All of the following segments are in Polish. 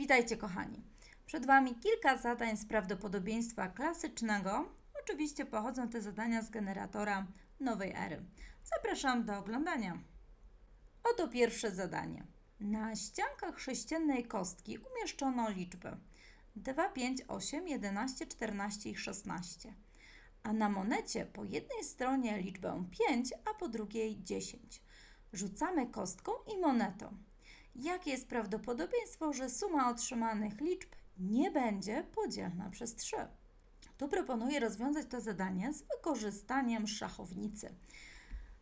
Witajcie kochani. Przed Wami kilka zadań z prawdopodobieństwa klasycznego. Oczywiście pochodzą te zadania z generatora nowej ery. Zapraszam do oglądania. Oto pierwsze zadanie. Na ściankach sześciennej kostki umieszczono liczby 2, 5, 8, 11, 14 i 16. A na monecie po jednej stronie liczbę 5, a po drugiej 10. Rzucamy kostką i monetą. Jakie jest prawdopodobieństwo, że suma otrzymanych liczb nie będzie podzielna przez 3? Tu proponuję rozwiązać to zadanie z wykorzystaniem szachownicy.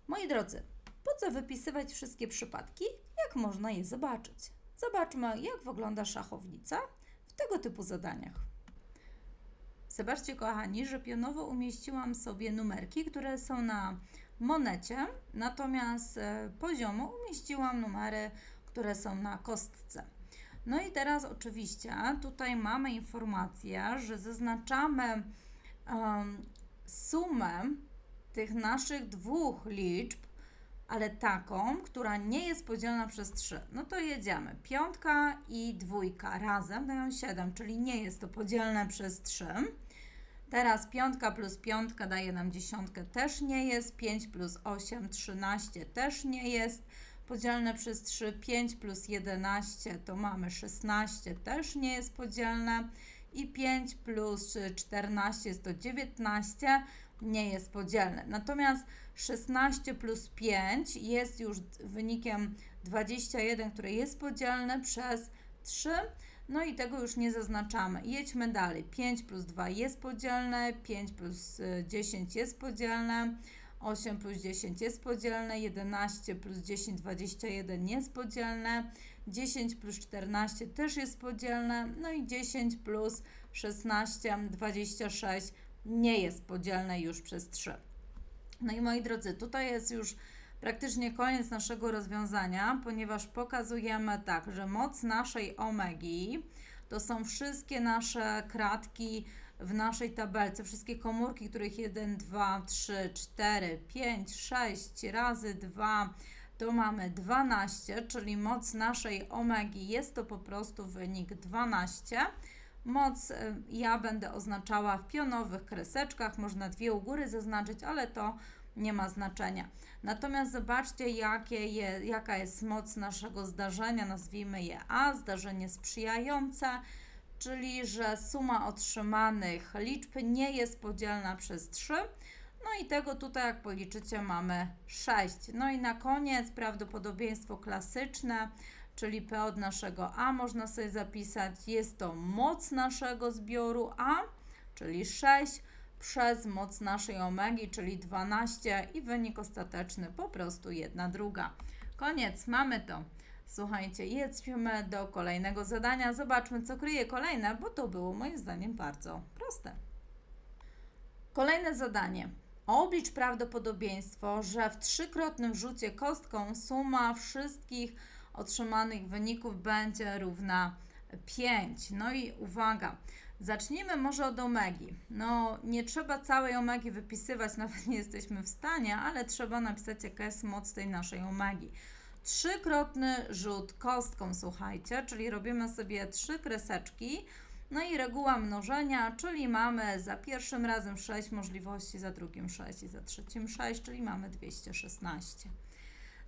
Moi drodzy, po co wypisywać wszystkie przypadki, jak można je zobaczyć? Zobaczmy, jak wygląda szachownica w tego typu zadaniach. Zobaczcie, kochani, że pionowo umieściłam sobie numerki, które są na monecie, natomiast e, poziomo umieściłam numery, które są na kostce. No i teraz oczywiście tutaj mamy informację, że zaznaczamy um, sumę tych naszych dwóch liczb, ale taką, która nie jest podzielona przez 3. No to jedziemy. Piątka i dwójka razem dają 7, czyli nie jest to podzielne przez 3. Teraz piątka plus piątka daje nam dziesiątkę, też nie jest. 5 plus 8, 13 też nie jest. Podzielne przez 3, 5 plus 11 to mamy 16, też nie jest podzielne. I 5 plus 14 jest to 19, nie jest podzielne. Natomiast 16 plus 5 jest już wynikiem 21, które jest podzielne przez 3. No i tego już nie zaznaczamy. Jedźmy dalej. 5 plus 2 jest podzielne, 5 plus 10 jest podzielne, 8 plus 10 jest podzielne, 11 plus 10, 21 jest podzielne, 10 plus 14 też jest podzielne, no i 10 plus 16, 26 nie jest podzielne już przez 3. No i moi drodzy, tutaj jest już praktycznie koniec naszego rozwiązania, ponieważ pokazujemy tak, że moc naszej omegi to są wszystkie nasze kratki w naszej tabelce, wszystkie komórki, których 1, 2, 3, 4, 5, 6 razy 2 to mamy 12, czyli moc naszej omegi jest to po prostu wynik 12. Moc y, ja będę oznaczała w pionowych kreseczkach, można dwie u góry zaznaczyć, ale to nie ma znaczenia. Natomiast zobaczcie, jakie je, jaka jest moc naszego zdarzenia, nazwijmy je A, zdarzenie sprzyjające, czyli że suma otrzymanych liczb nie jest podzielna przez 3. No i tego tutaj, jak policzycie, mamy 6. No i na koniec prawdopodobieństwo klasyczne, czyli P od naszego A można sobie zapisać. Jest to moc naszego zbioru A, czyli 6 przez moc naszej omegi, czyli 12 i wynik ostateczny po prostu jedna druga. Koniec, mamy to. Słuchajcie, jedźmy do kolejnego zadania. Zobaczmy, co kryje kolejne, bo to było moim zdaniem bardzo proste. Kolejne zadanie. Oblicz prawdopodobieństwo, że w trzykrotnym rzucie kostką suma wszystkich otrzymanych wyników będzie równa 5. No i uwaga, zacznijmy może od omegi. No, nie trzeba całej omegi wypisywać, nawet nie jesteśmy w stanie, ale trzeba napisać, jaka jest moc tej naszej omegi. Trzykrotny rzut kostką, słuchajcie, czyli robimy sobie trzy kreseczki. No i reguła mnożenia, czyli mamy za pierwszym razem 6 możliwości, za drugim 6 i za trzecim 6, czyli mamy 216.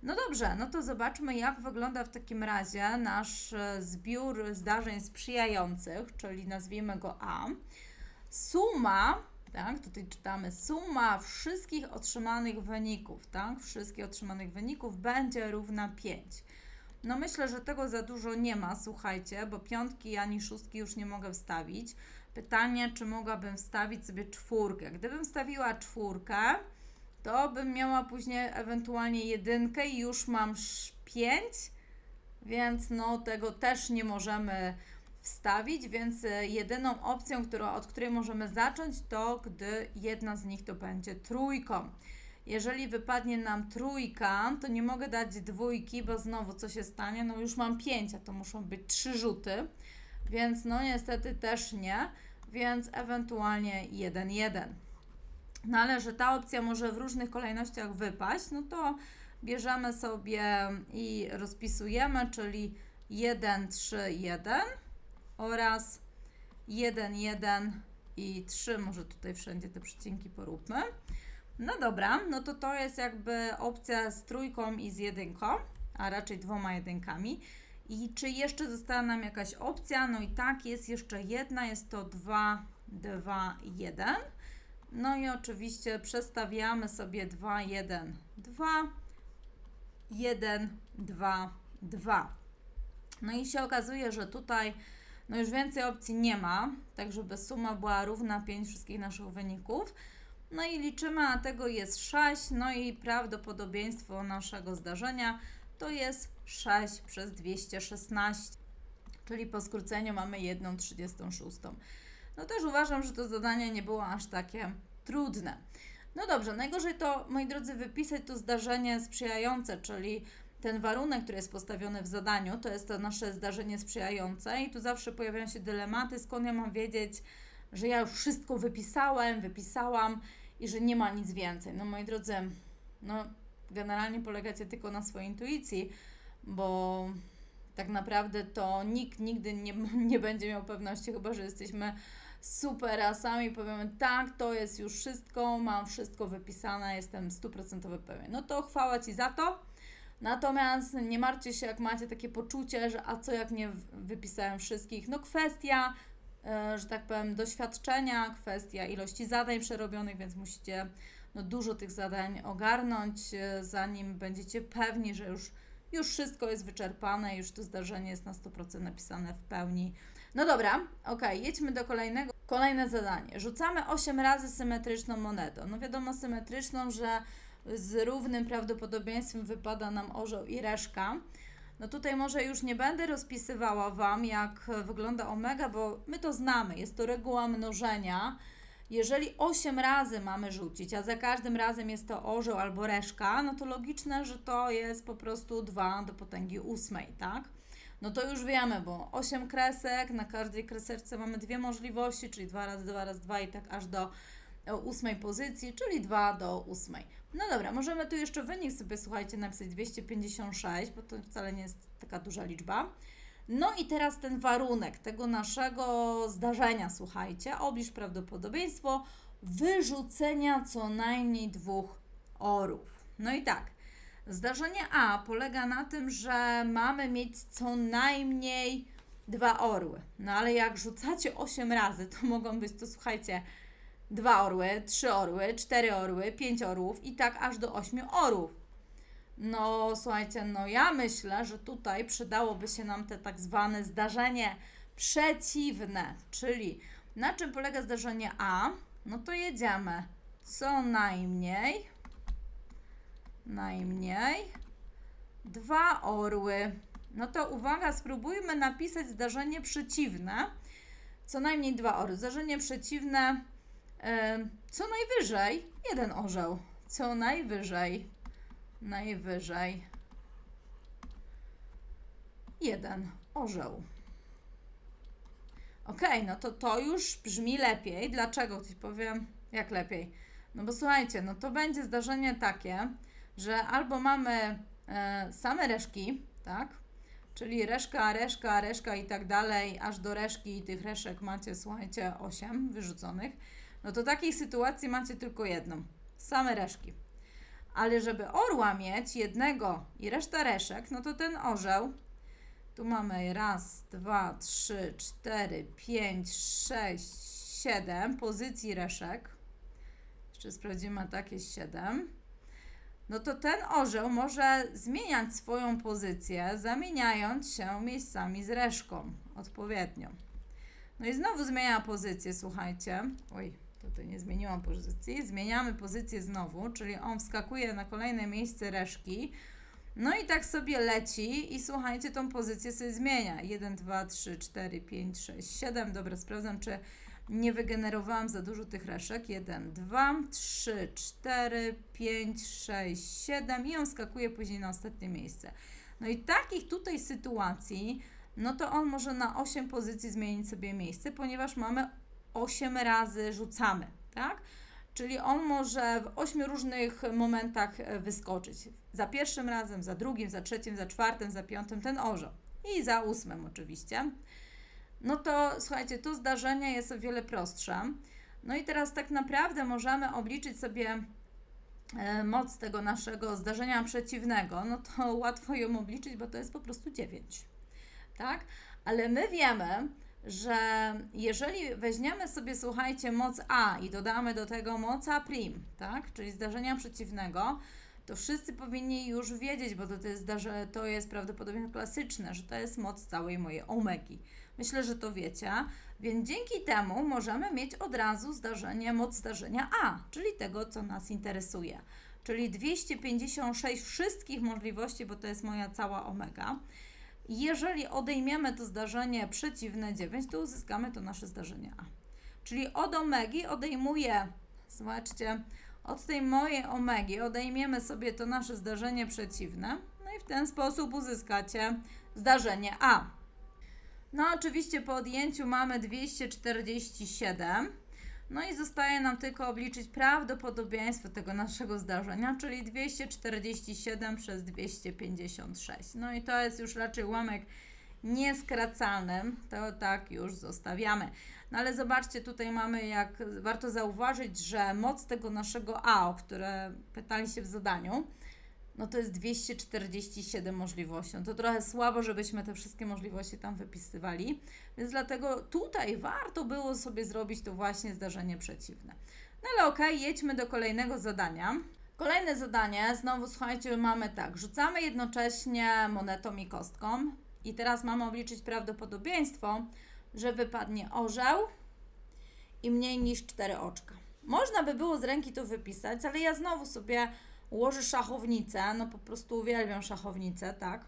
No dobrze, no to zobaczmy, jak wygląda w takim razie nasz e, zbiór zdarzeń sprzyjających, czyli nazwijmy go A. Suma, tak, tutaj czytamy, suma wszystkich otrzymanych wyników, tak, wszystkich otrzymanych wyników będzie równa 5. No myślę, że tego za dużo nie ma, słuchajcie, bo piątki ani szóstki już nie mogę wstawić. Pytanie, czy mogłabym wstawić sobie czwórkę. Gdybym wstawiła czwórkę, to bym miała później ewentualnie jedynkę i już mam pięć, więc no tego też nie możemy wstawić, więc e, jedyną opcją, którą, od której możemy zacząć, to gdy jedna z nich to będzie trójką. Jeżeli wypadnie nam trójka, to nie mogę dać dwójki, bo znowu co się stanie? No już mam pięć, a to muszą być trzy rzuty, więc no niestety też nie, więc ewentualnie jeden, jeden. No ale że ta opcja może w różnych kolejnościach wypaść, no to bierzemy sobie i rozpisujemy, czyli 1, 3, 1. oraz 1, 1 i 3. Może tutaj wszędzie te przecinki poróbmy. No dobra, no to to jest jakby opcja z trójką i z jedynką, a raczej dwoma jedynkami. I czy jeszcze została nam jakaś opcja? No i tak, jest jeszcze jedna, jest to 2, 2, 1. No i oczywiście przestawiamy sobie 2, 1, 2, 1, 2, 2. No i się okazuje, że tutaj no już więcej opcji nie ma, tak żeby suma była równa 5 wszystkich naszych wyników. No i liczymy, a tego jest 6, no i prawdopodobieństwo naszego zdarzenia to jest 6 przez 216, czyli po skróceniu mamy 1 36. No też uważam, że to zadanie nie było aż takie trudne. No dobrze, najgorzej to, moi drodzy, wypisać to zdarzenie sprzyjające, czyli ten warunek, który jest postawiony w zadaniu, to jest to nasze zdarzenie sprzyjające i tu zawsze pojawiają się dylematy, skąd ja mam wiedzieć, że ja już wszystko wypisałem, wypisałam i że nie ma nic więcej. No moi drodzy, no generalnie polegacie tylko na swojej intuicji, bo tak naprawdę to nikt nigdy nie, nie będzie miał pewności, chyba że jesteśmy super, a sami powiemy tak, to jest już wszystko, mam wszystko wypisane, jestem stuprocentowy pewien. No to chwała Ci za to. Natomiast nie martwcie się, jak macie takie poczucie, że a co jak nie wypisałem wszystkich. No kwestia, e, że tak powiem, doświadczenia, kwestia ilości zadań przerobionych, więc musicie no, dużo tych zadań ogarnąć, e, zanim będziecie pewni, że już, już wszystko jest wyczerpane, już to zdarzenie jest na 100% napisane w pełni. No dobra, ok, jedźmy do kolejnego. Kolejne zadanie. Rzucamy 8 razy symetryczną monetą. No wiadomo, symetryczną, że z równym prawdopodobieństwem wypada nam orzeł i reszka. No tutaj może już nie będę rozpisywała Wam, jak wygląda omega, bo my to znamy. Jest to reguła mnożenia. Jeżeli 8 razy mamy rzucić, a za każdym razem jest to orzeł albo reszka, no to logiczne, że to jest po prostu 2 do potęgi 8, tak? No to już wiemy, bo 8 kresek, na każdej kreseczce mamy dwie możliwości, czyli 2 razy 2 razy 2 i tak aż do ósmej pozycji, czyli 2 do ósmej. No dobra, możemy tu jeszcze wynik sobie, słuchajcie, napisać 256, bo to wcale nie jest taka duża liczba. No i teraz ten warunek tego naszego zdarzenia, słuchajcie, obliż prawdopodobieństwo wyrzucenia co najmniej dwóch orów. No i tak, zdarzenie A polega na tym, że mamy mieć co najmniej dwa orły. No ale jak rzucacie 8 razy, to mogą być to, słuchajcie, dwa orły, trzy orły, cztery orły, pięć orłów i tak aż do ośmiu orłów. No słuchajcie, no ja myślę, że tutaj przydałoby się nam te tak zwane zdarzenie przeciwne, czyli na czym polega zdarzenie A? No to jedziemy co najmniej, najmniej dwa orły. No to uwaga, spróbujmy napisać zdarzenie przeciwne. Co najmniej dwa orły. Zdarzenie przeciwne co najwyżej jeden orzeł. Co najwyżej, najwyżej jeden orzeł. Ok, no to to już brzmi lepiej. Dlaczego? Ktoś powiem, jak lepiej? No bo słuchajcie, no to będzie zdarzenie takie, że albo mamy e, same reszki, tak? Czyli reszka, reszka, reszka i tak dalej, aż do reszki i tych reszek macie, słuchajcie, 8 wyrzuconych no to takiej sytuacji macie tylko jedną. Same reszki. Ale żeby orła mieć jednego i reszta reszek, no to ten orzeł, tu mamy raz, dwa, trzy, cztery, pięć, sześć, siedem pozycji reszek. Jeszcze sprawdzimy, tak jest siedem. No to ten orzeł może zmieniać swoją pozycję, zamieniając się miejscami z reszką odpowiednio. No i znowu zmienia pozycję, słuchajcie. Oj, Tutaj nie zmieniłam pozycji. Zmieniamy pozycję znowu, czyli on wskakuje na kolejne miejsce reszki. No i tak sobie leci i słuchajcie, tą pozycję sobie zmienia. 1, 2, 3, 4, 5, 6, 7. Dobra, sprawdzam, czy nie wygenerowałam za dużo tych reszek. 1, 2, 3, 4, 5, 6, 7 i on skakuje później na ostatnie miejsce. No i takich tutaj sytuacji, no to on może na 8 pozycji zmienić sobie miejsce, ponieważ mamy 8 razy rzucamy, tak? Czyli on może w ośmiu różnych momentach e, wyskoczyć. Za pierwszym razem, za drugim, za trzecim, za czwartym, za piątym ten orzeł. I za ósmym oczywiście. no to słuchajcie, tu zdarzenie jest o wiele prostsze. No i teraz tak naprawdę możemy obliczyć sobie e, moc tego naszego zdarzenia przeciwnego. No to łatwo ją obliczyć, bo to jest po prostu 9. Tak? Ale my wiemy, że jeżeli weźmiemy sobie, słuchajcie, moc A i dodamy do tego moc A', tak? czyli zdarzenia przeciwnego, to wszyscy powinni już wiedzieć, bo to, to, jest, to jest prawdopodobnie klasyczne, że to jest moc całej mojej omegi. Myślę, że to wiecie, więc dzięki temu możemy mieć od razu zdarzenie, moc zdarzenia A, czyli tego, co nas interesuje. Czyli 256 wszystkich możliwości, bo to jest moja cała omega. Jeżeli odejmiemy to zdarzenie przeciwne 9, to uzyskamy to nasze zdarzenie A. Czyli od omegi odejmuję, zobaczcie, od tej mojej omegi odejmiemy sobie to nasze zdarzenie przeciwne, no i w ten sposób uzyskacie zdarzenie A. No oczywiście po odjęciu mamy 247, no i zostaje nam tylko obliczyć prawdopodobieństwo tego naszego zdarzenia, czyli 247 przez 256. No i to jest już raczej ułamek nieskracalny, to tak już zostawiamy. No ale zobaczcie, tutaj mamy, jak warto zauważyć, że moc tego naszego A, o które pytaliście w zadaniu, no to jest 247 możliwości. No to trochę słabo, żebyśmy te wszystkie możliwości tam wypisywali, więc dlatego tutaj warto było sobie zrobić to właśnie zdarzenie przeciwne. No ale okej, okay, jedźmy do kolejnego zadania. Kolejne zadanie, znowu słuchajcie, mamy tak, rzucamy jednocześnie monetą i kostką i teraz mamy obliczyć prawdopodobieństwo, że wypadnie orzeł i mniej niż 4 oczka. Można by było z ręki to wypisać, ale ja znowu sobie ułożę szachownicę, no po prostu uwielbiam szachownicę, tak?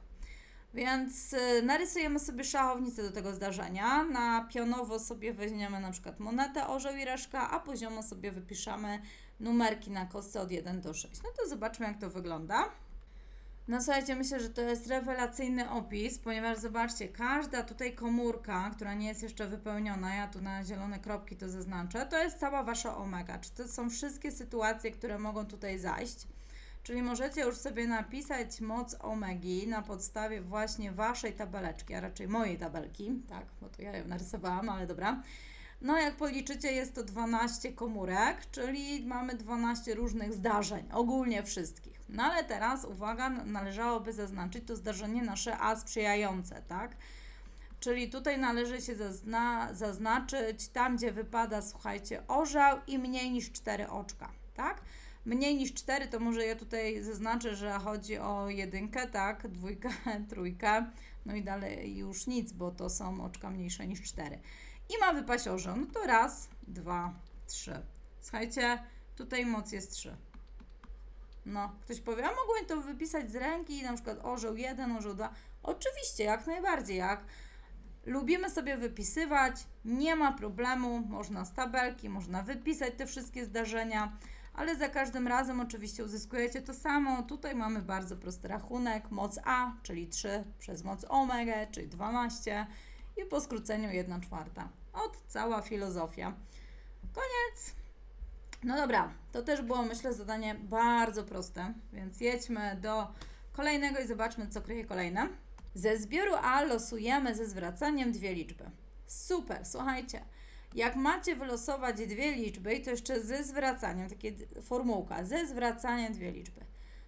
Więc y, narysujemy sobie szachownicę do tego zdarzenia. Na pionowo sobie weźmiemy na przykład monetę, orzeł i reszka, a poziomo sobie wypiszemy numerki na kostce od 1 do 6. No to zobaczmy, jak to wygląda. No słuchajcie, myślę, że to jest rewelacyjny opis, ponieważ zobaczcie, każda tutaj komórka, która nie jest jeszcze wypełniona, ja tu na zielone kropki to zaznaczę, to jest cała Wasza omega. Czy to są wszystkie sytuacje, które mogą tutaj zajść? Czyli możecie już sobie napisać moc omegi na podstawie właśnie Waszej tabeleczki, a raczej mojej tabelki, tak, bo to ja ją narysowałam, ale dobra. No, jak policzycie, jest to 12 komórek, czyli mamy 12 różnych zdarzeń, ogólnie wszystkich. No ale teraz, uwaga, należałoby zaznaczyć to zdarzenie nasze A sprzyjające, tak? Czyli tutaj należy się zazna zaznaczyć tam, gdzie wypada, słuchajcie, orzeł i mniej niż 4 oczka, tak? Mniej niż 4 to może ja tutaj zaznaczę, że chodzi o jedynkę, tak? Dwójkę, trójkę, no i dalej już nic, bo to są oczka mniejsze niż 4. I ma wypaść orzeł. No to raz, dwa, trzy. Słuchajcie, tutaj moc jest 3. No, ktoś powie, a mogłem to wypisać z ręki, na przykład orzeł 1, orzeł 2. Oczywiście, jak najbardziej, jak lubimy sobie wypisywać, nie ma problemu, można z tabelki, można wypisać te wszystkie zdarzenia, ale za każdym razem oczywiście uzyskujecie to samo. Tutaj mamy bardzo prosty rachunek, moc A, czyli 3 przez moc omega, czyli 12 i po skróceniu 1 czwarta. Od cała filozofia. Koniec! No dobra, to też było myślę zadanie bardzo proste, więc jedźmy do kolejnego i zobaczmy, co kryje kolejne. Ze zbioru A losujemy ze zwracaniem dwie liczby. Super, słuchajcie. Jak macie wylosować dwie liczby i to jeszcze ze zwracaniem, takie formułka, ze zwracaniem dwie liczby.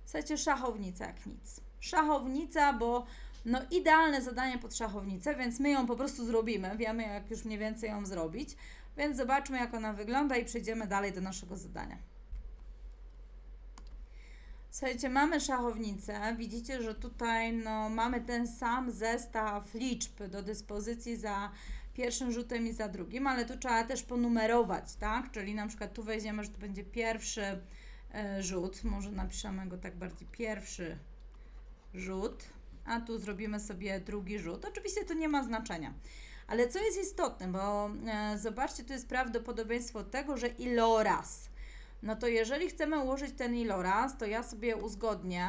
Słuchajcie, szachownica jak nic. Szachownica, bo no idealne zadanie pod szachownicę, więc my ją po prostu zrobimy. Wiemy, jak już mniej więcej ją zrobić. Więc zobaczmy, jak ona wygląda i przejdziemy dalej do naszego zadania. Słuchajcie, mamy szachownicę. Widzicie, że tutaj no, mamy ten sam zestaw liczb do dyspozycji za pierwszym rzutem i za drugim, ale tu trzeba też ponumerować, tak? Czyli na przykład tu weźmiemy, że to będzie pierwszy e, rzut, może napiszemy go tak bardziej pierwszy rzut, a tu zrobimy sobie drugi rzut. Oczywiście to nie ma znaczenia. Ale co jest istotne, bo e, zobaczcie, tu jest prawdopodobieństwo tego, że iloraz. No to jeżeli chcemy ułożyć ten iloraz, to ja sobie uzgodnię,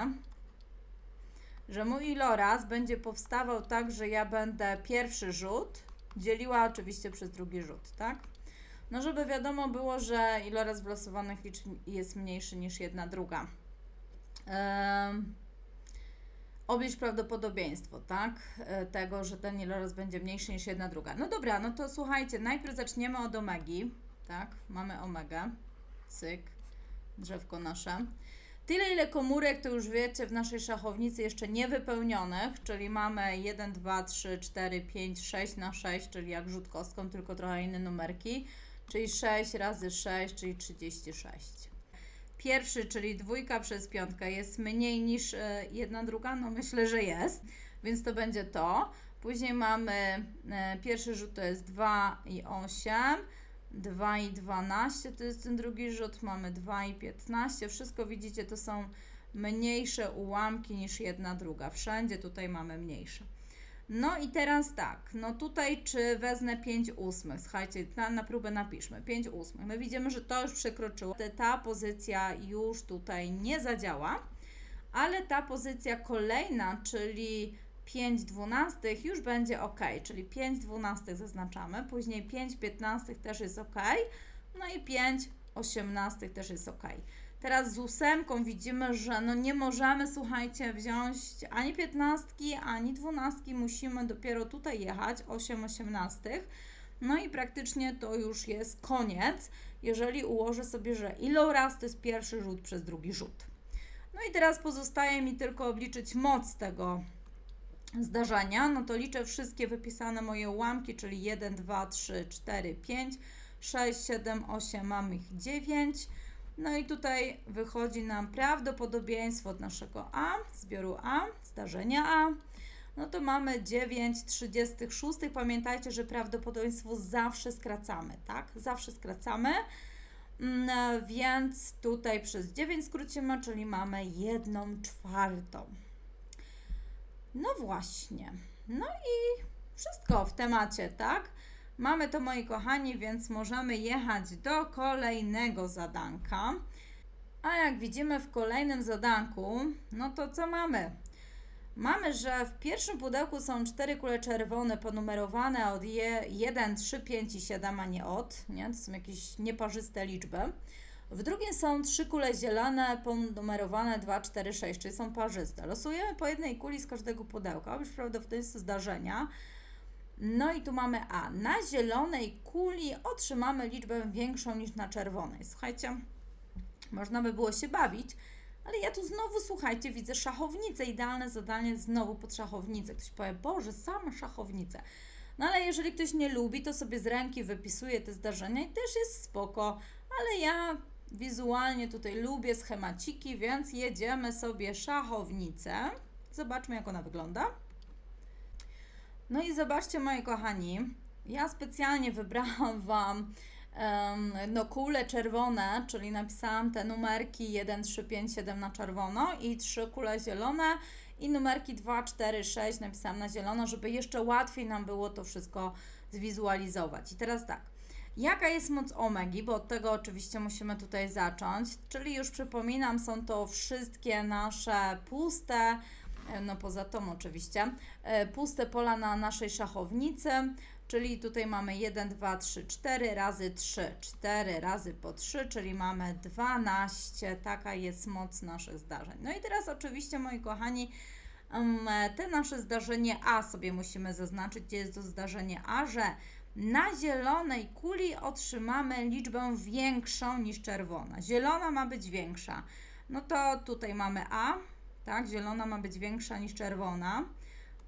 że mój iloraz będzie powstawał tak, że ja będę pierwszy rzut dzieliła oczywiście przez drugi rzut, tak? No żeby wiadomo było, że iloraz wylosowanych liczb jest mniejszy niż jedna druga. Um, Oblicz prawdopodobieństwo, tak? E, Tego, że ten iloraz będzie mniejszy niż jedna druga. No dobra, no to słuchajcie, najpierw zaczniemy od omegi, tak? Mamy omegę, cyk, drzewko nasze. Tyle, ile komórek, to już wiecie, w naszej szachownicy jeszcze niewypełnionych, czyli mamy 1, 2, 3, 4, 5, 6 na 6, czyli jak rzut kostką, tylko trochę inne numerki, czyli 6 razy 6, czyli 36. Pierwszy, czyli dwójka przez piątkę jest mniej niż e, jedna druga, no myślę, że jest, więc to będzie to. Później mamy, e, pierwszy rzut to jest 2 i 8, 2 i 12 to jest ten drugi rzut, mamy 2 i 15. Wszystko widzicie, to są mniejsze ułamki niż jedna druga. Wszędzie tutaj mamy mniejsze. No i teraz tak, no tutaj czy wezmę 5 ósmych, słuchajcie, na, na próbę napiszmy, 5 ósmych. My widzimy, że to już przekroczyło, ta pozycja już tutaj nie zadziała, ale ta pozycja kolejna, czyli 5 dwunastych już będzie ok, czyli 5 dwunastych zaznaczamy, później 5 piętnastych też jest ok, no i 5 osiemnastych też jest ok. Teraz z ósemką widzimy, że no nie możemy, słuchajcie, wziąć ani piętnastki, ani dwunastki, musimy dopiero tutaj jechać, 8 osiemnastych. No i praktycznie to już jest koniec, jeżeli ułożę sobie, że iloraz to jest pierwszy rzut przez drugi rzut. No i teraz pozostaje mi tylko obliczyć moc tego zdarzenia, no to liczę wszystkie wypisane moje ułamki, czyli 1, 2, 3, 4, 5, 6, 7, 8, mam ich 9. No i tutaj wychodzi nam prawdopodobieństwo od naszego A, zbioru A, zdarzenia A. No to mamy 9 36. Pamiętajcie, że prawdopodobieństwo zawsze skracamy, tak? Zawsze skracamy. Mm, Więc tutaj przez 9 skrócimy, czyli mamy 1 czwartą. No właśnie. No i wszystko w temacie, tak? Mamy to, moi kochani, więc możemy jechać do kolejnego zadanka. A jak widzimy w kolejnym zadanku, no to co mamy? Mamy, że w pierwszym pudełku są cztery kule czerwone ponumerowane od je, 1, 3, 5 i 7, a nie od, nie? To są jakieś nieparzyste liczby. W drugim są trzy kule zielone ponumerowane 2, 4, 6, czyli są parzyste. Losujemy po jednej kuli z każdego pudełka, oblicz prawdopodobieństwo zdarzenia. No i tu mamy A. Na zielonej kuli otrzymamy liczbę większą niż na czerwonej. Słuchajcie, można by było się bawić, ale ja tu znowu, słuchajcie, widzę szachownicę. Idealne zadanie znowu pod szachownicę. Ktoś powie, Boże, same szachownice. No ale jeżeli ktoś nie lubi, to sobie z ręki wypisuje te zdarzenia i też jest spoko. Ale ja wizualnie tutaj lubię schemaciki, więc jedziemy sobie szachownicę. Zobaczmy, jak ona wygląda. No i zobaczcie, moi kochani, ja specjalnie wybrałam Wam no, kule czerwone, czyli napisałam te numerki 1, 3, 5, 7 na czerwono i trzy kule zielone i numerki 2, 4, 6 napisałam na zielono, żeby jeszcze łatwiej nam było to wszystko zwizualizować. I teraz tak. Jaka jest moc omegi? Bo od tego oczywiście musimy tutaj zacząć. Czyli już przypominam, są to wszystkie nasze puste, e, no poza tą oczywiście, e, puste pola na naszej szachownicy. Czyli tutaj mamy 1, 2, 3, 4 razy 3, 4 razy po 3, czyli mamy 12. Taka jest moc naszych zdarzeń. No i teraz oczywiście, moi kochani, te nasze zdarzenie A sobie musimy zaznaczyć, gdzie jest to zdarzenie A, że na zielonej kuli otrzymamy liczbę większą niż czerwona. Zielona ma być większa. No to tutaj mamy A, tak? Zielona ma być większa niż czerwona.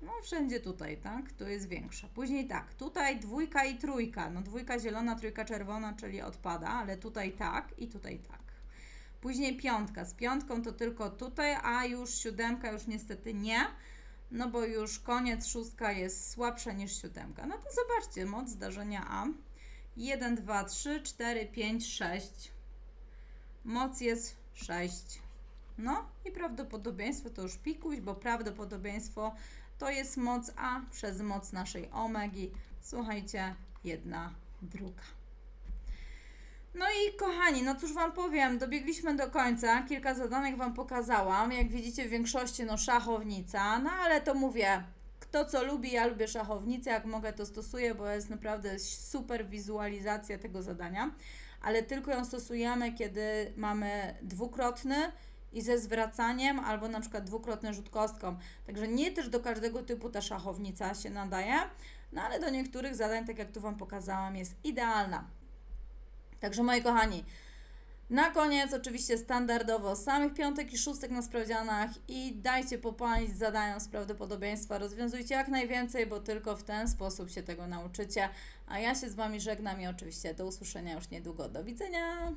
No wszędzie tutaj, tak? Tu jest większa. Później tak, tutaj dwójka i trójka. No dwójka zielona, trójka czerwona, czyli odpada, ale tutaj tak i tutaj tak. Później piątka. Z piątką to tylko tutaj, a już siódemka już niestety nie. No bo już koniec, szóstka jest słabsza niż siódemka. No to zobaczcie, moc zdarzenia A. 1, 2, 3, 4, 5, 6. Moc jest 6. No i prawdopodobieństwo to już pikuś, bo prawdopodobieństwo to jest moc A przez moc naszej omegi. Słuchajcie, jedna, druga. No i kochani, no cóż Wam powiem, dobiegliśmy do końca, kilka zadanek Wam pokazałam, jak widzicie w większości no szachownica, no ale to mówię, kto co lubi, ja lubię szachownicę, jak mogę to stosuję, bo jest naprawdę super wizualizacja tego zadania, ale tylko ją stosujemy, kiedy mamy dwukrotny i ze zwracaniem, albo na przykład dwukrotny rzut kostką. Także nie też do każdego typu ta szachownica się nadaje, no ale do niektórych zadań, tak jak tu Wam pokazałam, jest idealna. Także moi kochani, na koniec oczywiście standardowo samych piątek i szóstek na sprawdzianach i dajcie popalić zadaniom z prawdopodobieństwa. Rozwiązujcie jak najwięcej, bo tylko w ten sposób się tego nauczycie. A ja się z Wami żegnam i oczywiście do usłyszenia już niedługo. Do widzenia!